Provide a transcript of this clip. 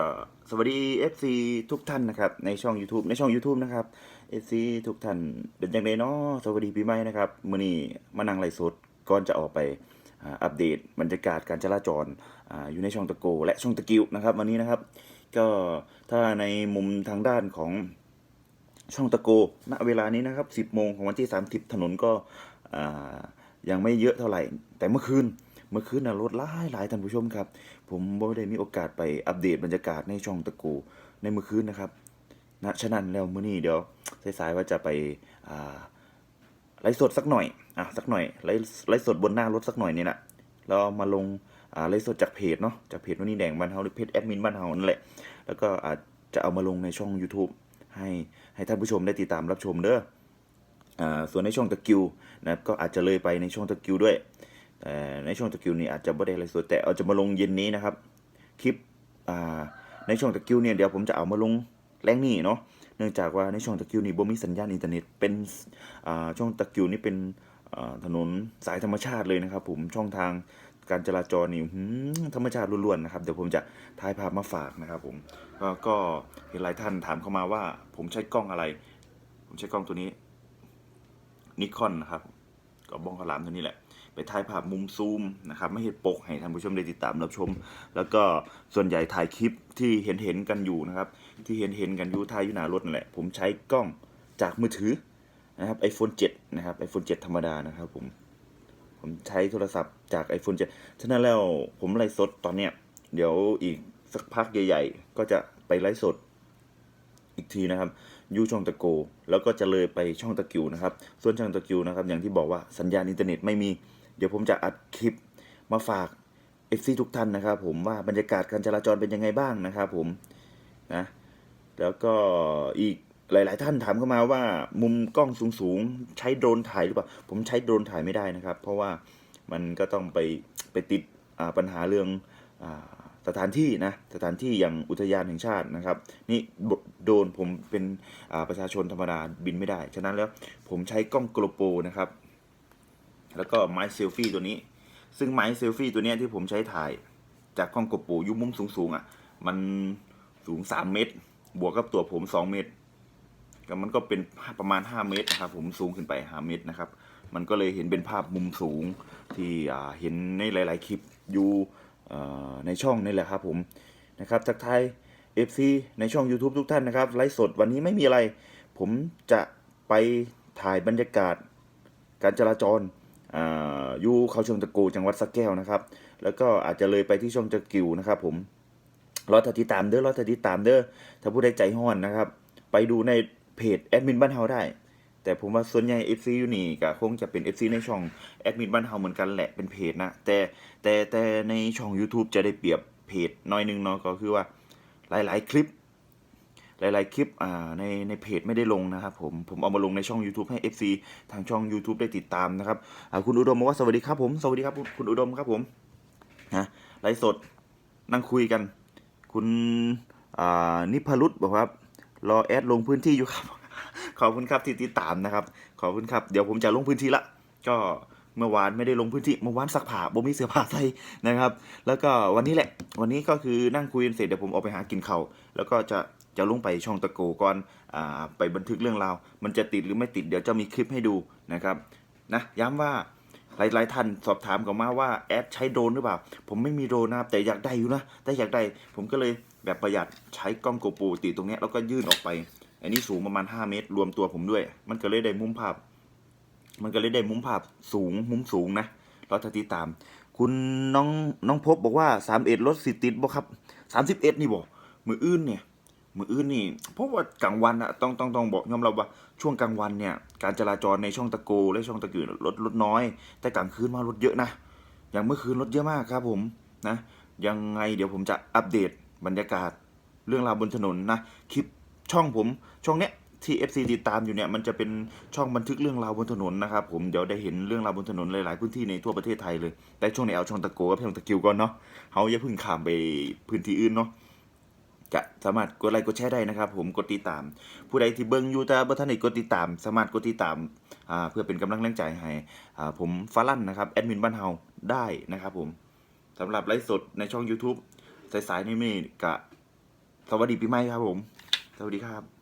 ก็สวัสดี FC ทุกท่านนะครับ ในช่อง YouTube ในช่อง YouTube นะครับ FC ทุกท่านเป็นยังไงเนาะสวัสดีปีใหม่นะครับมื้อนี้มานั่งไลฟ์สดก่อนจะออกไปอัปเดตบรรยากาศการจราจรออยู่ในช่องตะโก และช่องตะกิวนะครับ วันนี้นะครับ ก็ถ้าในมุมทางด้านของช่องตะโกณเวลานี้นะครับ 10โมงของวันที่ 30 ถนนก็ยังไม่เยอะเท่าไหร่ แต่เมื่อคืน เมื่อคืนนะรถหลายหลายท่านผู้ชมครับ ผมไม่ได้มีโอกาสไปอัปเดตบรรยากาศในช่องตะโกในเมื่อคืนนะครับนะฉะนั้นแล้วมื้อนี้เดี๋ยวสายๆว่าจะไปอ่าไลฟ์สดสักหน่อยอะสักหน่อยไลฟ์ไลฟ์สดบนหน้ารถสักหน่อยนี่นะแล้วเอามาลงอ่าไลฟ์สดจากเพจเนาะจากเพจวันนี้แดงบ้านเฮาหรือเพจแอดมินบ้านเฮานั่นแหละแล้วก็อาจจะเอามาลงในช่อง YouTube ให้ให้ท่านผู้ชมได้ติดตามรับชมเด้ออ่าส่วนในช่องตะกิวนะครับก็อาจจะเลยไปในช่องตะกิวด้วย ในช่องตะกิวนี่อาจจะไม่ได้อะไรสดแต่เอาจะมาลงเย็นนี้นะครับ คลิปในช่องตะกิวเนี่ยเดี๋ยวผมจะเอามาลงแรงนี่เนาะเนื่องจากว่าในช่องตะกิวนี่บ่มีสัญญาณอินเทอร์เน็ตเป็นช่องตะกิวนี่เป็นถนนสายธรรมชาติเลยนะครับ ผมช่องทางการจราจรนี่ธรรมชาติล้วนๆนะครับเดี๋ยวผมจะถ่ายภาพมาฝากนะครับ ผมก็เห็นหลายท่านถามเข้ามาว่า ผมใช้กล้องอะไร ผมใช้กล้องตัวนี้นิคอนนะครับก็บ้องขาวหลามตัวนี้แหละ ไปถ่ายภาพมุมซูมนะครับไม่เห็นปกให้ท่านผู้ชมได้ติดตามรับชม แล้วก็ส่วนใหญ่ถ่ายคลิปที่เห็นเห็นกันอยู่นะครับ ที่เห็นเห็นกันอยู่ถ่ายอยู่หน้ารถนั่นแหละ ผมใช้กล้องจากมือถือนะครับ iPhone 7 นะครับ iPhone 7 ธรรมดานะครับผมผมใช้โทรศัพท์จาก iPhone 7 ฉะนั้นแล้วผมไลฟ์สดตอนเนี้ยเดี๋ยวอีกสักพักใหญ่ๆ ก็จะไปไลฟ์สดอีกทีนะครับยูช่องตะโก แล้วก็จะเลยไปช่องตะกิวนะครับ ส่วนช่องตะกิวนะครับ อย่างที่บอกว่าสัญญาณอินเทอร์เน็ตไม่มี เดี๋ยวผมจะอัดคลิปมาฝากเอฟซีทุกท่านนะครับ ผมว่าบรรยากาศการจราจรเป็นยังไงบ้างนะครับ ผมนะแล้วก็อีกหลาย ๆ ท่านถามเข้ามาว่ามุมกล้องสูง ๆ ใช้โดรนถ่ายหรือเปล่า ผมใช้โดรนถ่ายไม่ได้นะครับ เพราะว่ามันก็ต้องไปไปติดปัญหาเรื่องอสถานที่นะสถานที่อย่างอุทยานแห่งชาตินะครับ นี่โดรนผมเป็นประชาชนธรรมดาบินไม่ได้ ฉะนั้นแล้วผมใช้กล้องโกลโปนะครับ แล้วก็ไม้เซลฟี่ตัวนี้ ซึ่งไม้เซลฟี่ตัวนี้ที่ผมใช้ถ่ายจากกล้องกลโปรอยุมุมสูงๆอะ มันสูง 3 เมตร บวกกับตัวผม 2 เมตรก็มันก็เป็นประมาณ 5 เมตรนะครับผมสูงขึ้นไป 5 เมตรนะครับ มันก็เลยเห็นเป็นภาพมุมสูงที่เห็นในหลาย ๆ คลิปอยู่ในช่องนี่แหละครับผมนะครับทักทาย FC ในช่อง YouTube ทุกท่านนะครับไลฟ์สดวันนี้ไม่มีอะไร ผมจะไปถ่ายบรรยากาศการจราจร ยู่เขาชมตะโกจังหวัดสระแก้วนะครับ แล้วก็อาจจะเลยไปที่ช่องจะกิวนะครับ ผมรอติดตามเด้อรอติดตามเด้อถ้าผู้ใดใจห้อนนะครับ ไปดูในเพจแอดมินบ้านเฮาได้ แต่ผมว่าส่วนใหญ่ FC อยู่นี่ก็คงจะเป็น FC ในช่องแอดมินบ้านเฮาเหมือนกันแหละเป็นเพจนะแต่แต่แต่ในช่อง YouTube จะได้เปรียบเพจน้อยนึงเนาะก็คือว่าหลาย ๆ คลิป หลาย ๆ คลิปในในเพจไม่ได้ลงนะครับผมผมเอามาลงในช่อง YouTube ให้ FC ทางช่อง YouTube ได้ติดตามนะครับคุณอุดมบอกว่าสวัสดีครับผมสวัสดีครับคุณอุดมครับผมนะไลฟ์สดนั่งคุยกัน คุณนิพรุตบอกว่า รอแอดลงพื้นที่อยู่ครับ ขอบคุณครับที่ติดตามนะครับ ขอบคุณครับเดี๋ยวผมจะลงพื้นที่ละ ก็เมื่อวานไม่ได้ลงพื้นที่เมื่อวานสักผ้าบ่มีเสื้อผ้าใส่นะครับ แล้วก็วันนี้แหละ วันนี้ก็คือนั่งคุยเสร็จเดี๋ยวผมออกไปหากินเข้าแล้วก็จะ จะลงไปช่องตะโกก่อนอ่าไปบันทึกเรื่องราว มันจะติดหรือไม่ติดเดี๋ยวจะมีคลิปให้ดูนะครับนะย้ำว่าหลายๆท่านสอบถามกันมาว่าแอดใช้โดรนหรือเปล่า ผมไม่มีโดรนนะครับแต่อยากได้อยู่นะแต่อยากได้ผมก็เลยแบบประหยัดใช้กล้องโกโปรติดตรงนี้แล้วก็ยื่นออกไป อันนี้สูงประมาณ 5 เมตร รวมตัวผมด้วย มันก็เลยได้มุมภาพ มันก็เลยได้มุมภาพสูงมุมสูงนะเราถ้าติดตาม คุณน้องน้องพบบอกว่า3ามเอ็ดรถสิติดบ่ครับ 31 นี่บ่มืออื่นเนี่ย มืออื่นนี่เพราะว่ากลางวันอะต้องต้องต้องบอกยอมรับว่าช่วงกลางวันเนี่ย การจราจรในช่องตะโก และช่องตะกือรถรถน้อย แต่กลางคืนมารถเยอะนะอย่างเมื่อคืนรถเยอะมากครับผมนะ ยังไงเดี๋ยวผมจะอัปเดตบรรยากาศเรื่องราวบนถนนนะคลิปช่องผมช่องเนี้ยที่ FC ติดตามอยู่เนี่ยมันจะเป็นช่องบันทึกเรื่องราวบนถนนนะครับผมเดี๋ยวได้เห็นเรื่องราวบนถนนหลายๆพื้นที่ในทั่วประเทศไทยเลย แต่ช่วงไหนเอาช่องตะโกกับช่องตะกิวก่อนเนาะเขาอย่าเพิ่งข้ามไปพื้นที่อื่นเนาะ จะสามารถกดไลค์กดแชร์ได้นะครับ ผมกดติดตาม ผู้ใดที่เบิ่งอยู่แต่บ่ทันได้กดติดตาม สามารถกดติดตามเพื่อเป็นกำลังแรงใจให้ผมฟาลั่นนะครับแอดมินบ้านเฮาได้นะครับผมสำหรับไลฟ์สดในช่อง YouTube สายๆนี่มีกะสวัสดีปีใหม่ครับผม สวัสดีครับ